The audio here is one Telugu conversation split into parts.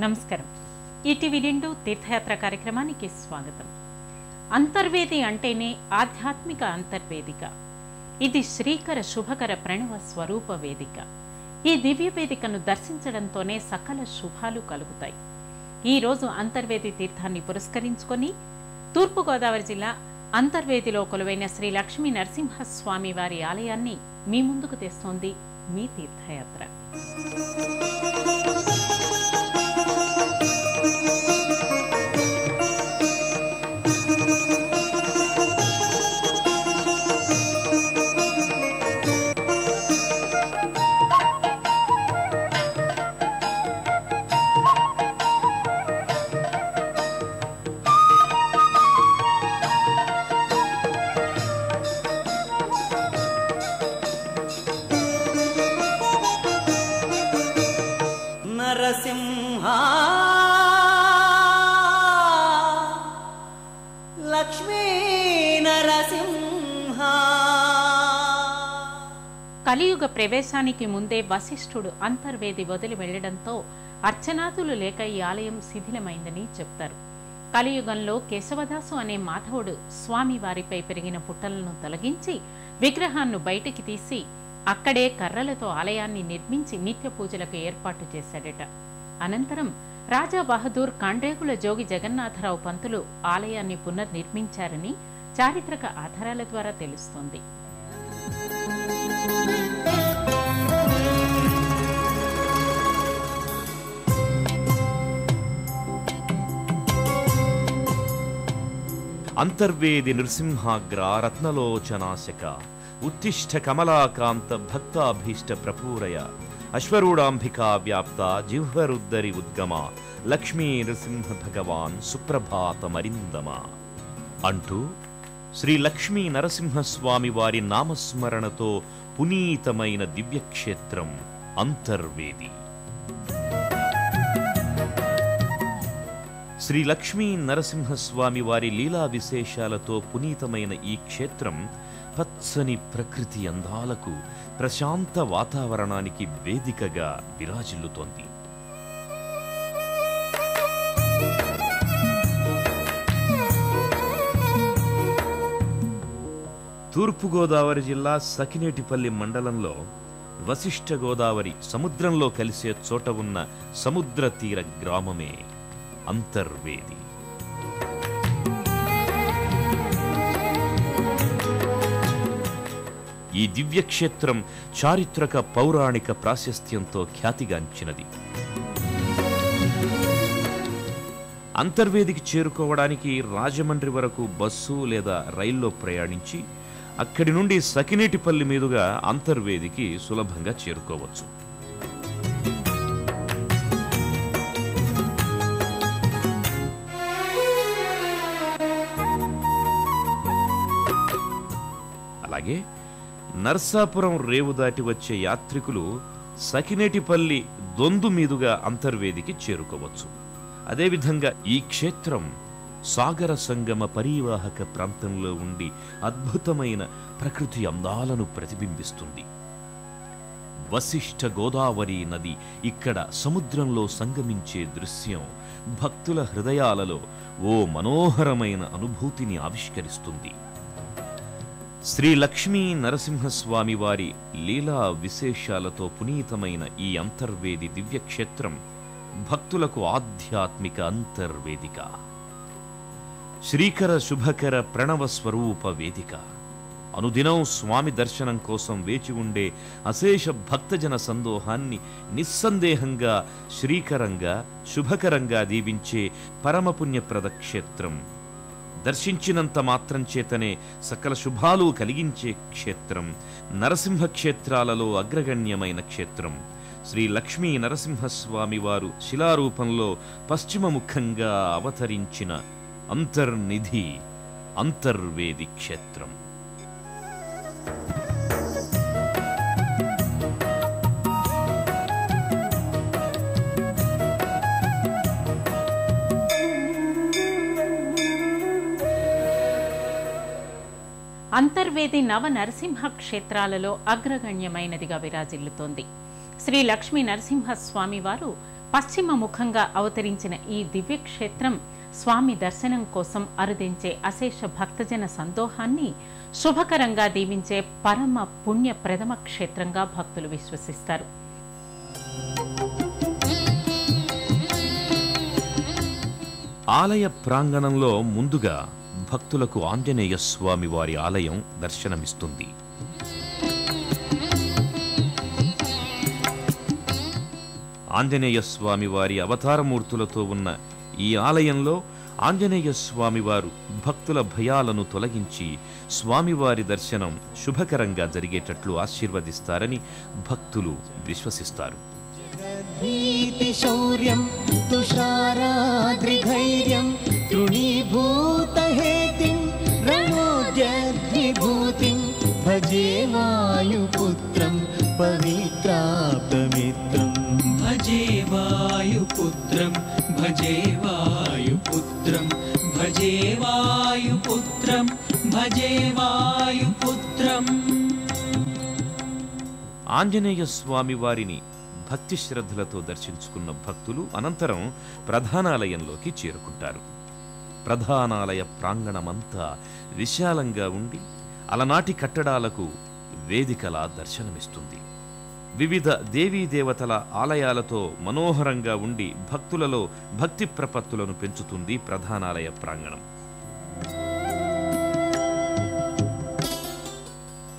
నమస్కారం. ఈటీవీ రెండు తీర్థయాత్ర కార్యక్రమానికి స్వాగతం. అంతర్వేది అంటేనే ఆధ్యాత్మిక అంతర్వేదిక. ఇది శ్రీకర శుభకర ప్రణవ స్వరూప వేదిక. ఈ దివ్య వేదికను దర్శించడంతోనే సకల శుభాలు కలుగుతాయి. ఈ రోజు అంతర్వేది తీర్థాన్ని పురస్కరించుకొని తూర్పుగోదావరి జిల్లా అంతర్వేదిలో కొలువైన శ్రీ లక్ష్మీ నరసింహస్వామి వారి ఆలయాన్ని మీ ముందుకు తెస్తోంది మీ తీర్థయాత్ర. లక్ష్మీ కలియుగ ప్రవేశానికి ముందే వశిష్ఠుడు అంతర్వేది వదిలి వెళ్ళడంతో అర్చనాథులు లేక ఈ ఆలయం శిథిలమైందని చెప్తారు. కలియుగంలో కేశవదాసు అనే మాధవుడు స్వామి వారిపై పెరిగిన పుట్టలను తొలగించి విగ్రహాన్ని బయటికి తీసి అక్కడే కర్రలతో ఆలయాన్ని నిర్మించి నిత్య పూజలకు ఏర్పాటు చేశాడట. అనంతరం రాజా బహదూర్ కాండ్రేగుల జోగి జగన్నాథరావు పంతులు ఆలయాన్ని పునర్నిర్మించారని చారిత్రక ఆధారాల ద్వారా తెలుస్తోంది. అంతర్వేది నృసింహాగ్ర రత్నలోచనాశక ఉత్తిష్ట కమలాకాంత భక్తాభీష్ట ప్రపూరయ అశ్వరూఢాంబికా వ్యాప్త జిహ్వరుద్దరి ఉద్గమ లక్ష్మీ నృసింహ భగవాన్ సుప్రభాతమరిందమ. అంటూ శ్రీ లక్ష్మీ నరసింహస్వామి వారి నామస్మరణతో పునీతమైన దివ్యక్షేత్రం అంతర్వేది. శ్రీ లక్ష్మీ నరసింహస్వామి వారి లీలా విశేషాలతో పునీతమైన ఈ క్షేత్రం పచ్చని ప్రకృతి అందాలకు ప్రశాంత వాతావరణానికి వేదికగా విరాజిల్లుతోంది. తూర్పుగోదావరి జిల్లా సకినేటిపల్లి మండలంలో వశిష్ఠ గోదావరి సముద్రంలో కలిసే చోట ఉన్న సముద్ర తీర గ్రామమే అంతర్వేది. ఈ దివ్యక్షేత్రం చారిత్రక పౌరాణిక ప్రాశస్త్యంతో ఖ్యాతిగాంచినది. అంతర్వేదికి చేరుకోవడానికి రాజమండ్రి వరకు బస్సు లేదా రైల్లో ప్రయాణించి అక్కడి నుండి సకినేటిపల్లి మీదుగా అంతర్వేదికి సులభంగా చేరుకోవచ్చు. అలాగే నర్సాపురం రేవు దాటి వచ్చే యాత్రికులు సకినేటిపల్లి దొందు మీదుగా అంతర్వేదికి చేరుకోవచ్చు. అదేవిధంగా ఈ క్షేత్రం సాగర సంగమ పరీవాహక ప్రాంతంలో ఉండి అద్భుతమైన ప్రకృతి అందాలను ప్రతిబింబిస్తుంది. వశిష్ఠ గోదావరి నది ఇక్కడ సముద్రంలో సంగమించే దృశ్యం భక్తుల హృదయాలలో ఓ మనోహరమైన అనుభూతిని ఆవిష్కరిస్తుంది. శ్రీ లక్ష్మీ నరసింహస్వామి వారి లీలా విశేషాలతో పునీతమైన ఈ అంతర్వేది దివ్యక్షేత్రం భక్తులకు ఆధ్యాత్మిక అంతర్వేదిక. శ్రీకర శుభకర ప్రణవ స్వరూప వేదిక. అనుదినం స్వామి దర్శనం కోసం వేచి ఉండే అశేష భక్తజన సందోహాన్ని నిస్సందేహంగా శ్రీకరంగా శుభకరంగా దీవించే పరమపుణ్యప్రద క్షేత్రం. దర్శించినంత మాత్రం చేతనే సకల శుభాలు కలిగించే క్షేత్రం నరసింహ క్షేత్రాలలో అగ్రగణ్యమైన క్షేత్రం. శ్రీ లక్ష్మీ నరసింహస్వామి వారు శిలారూపంలో పశ్చిమముఖంగా అవతరించిన అంతర్నిధి అంతర్వేది క్షేత్రం. అంతర్వేది నవ నరసింహ క్షేత్రాలలో అగ్రగణ్యమైనదిగా విరాజిల్లుతోంది. శ్రీ లక్ష్మీ నరసింహస్వామివారు వారు పశ్చిమ ముఖంగా అవతరించిన ఈ దివ్యక్షేత్రం స్వామి దర్శనం కోసం అరుదించే అశేష భక్తజన సందోహాన్ని శుభకరంగా దీవించే పరమ పుణ్య ప్రథమ క్షేత్రంగా భక్తులు విశ్వసిస్తారు. ఆలయ ప్రాంగణంలో ముందుగా భక్తులకు ఆంజనేయ స్వామి వారి ఆలయం దర్శనమిస్తుంది. ఆంజనేయ స్వామి వారి అవతారమూర్తులతో ఉన్న ఈ ఆలయంలో ఆంజనేయ స్వామివారు భక్తుల భయాలను తొలగించి స్వామివారి దర్శనం శుభకరంగా జరిగేటట్లు ఆశీర్వదిస్తారని భక్తులు విశ్వసిస్తారు. శౌర్యం తుషారాద్రిధైర్యం తృణీభూత హే भजे वायुपुत्रं पवित्राप्तमित्रम् भजे वायुपुत्रं भजे वायुपुत्रं भजे वायुपुत्रं भजे वायुपुत्रम् ఆంజనేయ స్వామి వారిని భక్తి శ్రద్ధలతో దర్శించుకున్న భక్తులు అనంతరం ప్రధానాలయంలోకి చేరుకుంటారు ప్రధానాలయ ప్రాంగణమంతా విశాలంగా ఉండి అలనాటి కట్టడాలకు వేదికలా దర్శనమిస్తుంది. వివిధ దేవీ దేవతల ఆలయాలతో మనోహరంగా ఉండి భక్తులలో భక్తి ప్రపత్తులను పెంచుతుంది ప్రధానాలయ ప్రాంగణం.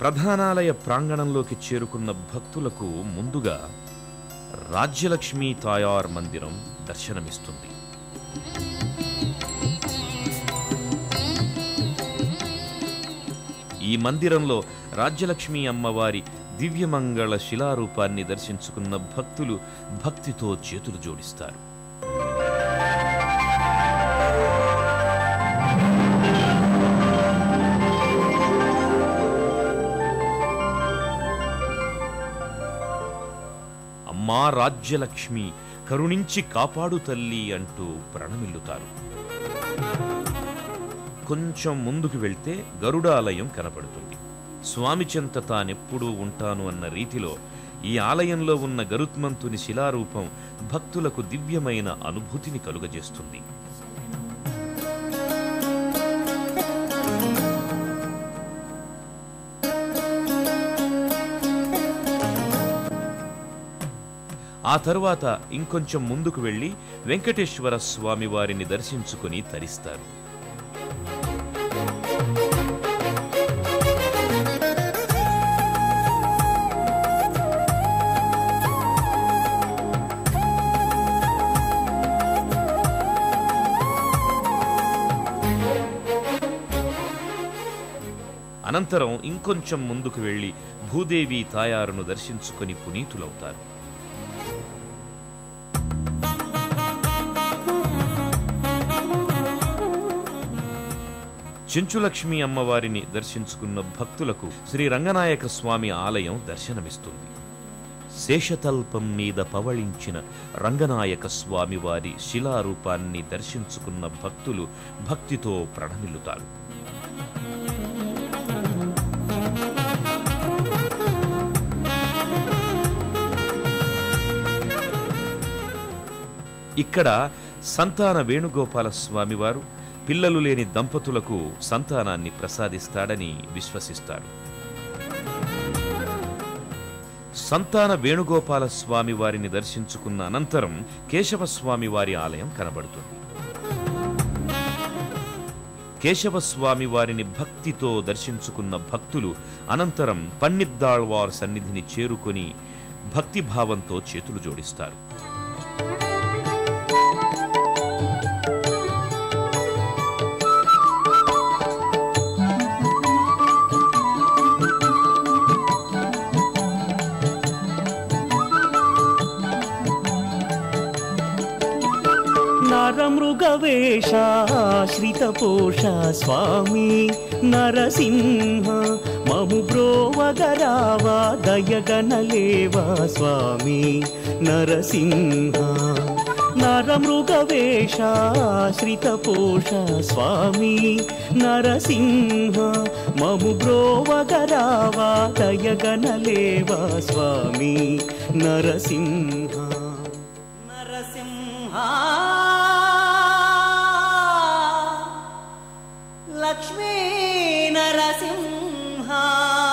ప్రధానాలయ ప్రాంగణంలోకి చేరుకున్న భక్తులకు ముందుగా రాజ్యలక్ష్మీ తాయార్ మందిరం దర్శనమిస్తుంది. ఈ మందిరంలో రాజ్యలక్ష్మీ అమ్మవారి దివ్యమంగళ శిలారూపాన్ని దర్శించుకున్న భక్తులు భక్తితో చేతులు జోడిస్తారు. అమ్మా రాజ్యలక్ష్మి కరుణించి కాపాడు తల్లి అంటూ ప్రణమిల్లుతారు. కొంచెం ముందుకు వెళ్తే గరుడాలయం కనపడుతుంది. స్వామి చెంత తానెప్పుడూ ఉంటాను అన్న రీతిలో ఈ ఆలయంలో ఉన్న గరుత్మంతుని శిలారూపం భక్తులకు దివ్యమైన అనుభూతిని కలుగజేస్తుంది. ఆ తర్వాత ఇంకొంచెం ముందుకు వెళ్ళి వెంకటేశ్వర స్వామి వారిని దర్శించుకుని తరిస్తారు. అనంతరం ఇంకొంచెం ముందుకు వెళ్ళి భూదేవి తాయారును దర్శించుకుని పునీతులవుతారు. చెంచులక్ష్మి అమ్మవారిని దర్శించుకున్న భక్తులకు శ్రీ రంగనాయక స్వామి ఆలయం దర్శనమిస్తుంది. శేషతల్పం మీద పవళించిన రంగనాయక స్వామి వారి శిలారూపాన్ని దర్శించుకున్న భక్తులు భక్తితో ప్రణమిల్లుతారు. ఇక్కడ సంతాన వేణుగోపాల స్వామివారు పిల్లలు లేని దంపతులకు సంతానాన్ని ప్రసాదిస్తాడని విశ్వసిస్తారు సంతాన వేణుగోపాల స్వామి వారిని దర్శించుకున్న అనంతరం కేశవస్వామి వారి ఆలయం కనబడుతుంది. కేశవస్వామి వారిని భక్తితో దర్శించుకున్న భక్తులు అనంతరం పన్నిద్దాళ్వార్ సన్నిధిని చేరుకొని భక్తిభావంతో చేతులు జోడిస్తారు. వేషాశ్రితపోష స్వామి నరసింహ మము బ్రోవగరావా దయగనలేవా స్వామి నరసింహ. నరమృగవేషాశ్రితపోష స్వామి నరసింహ మము బ్రోవగరావా దయగనలేవా స్వామి నరసింహ. लक्ष्मी नरसिंहा।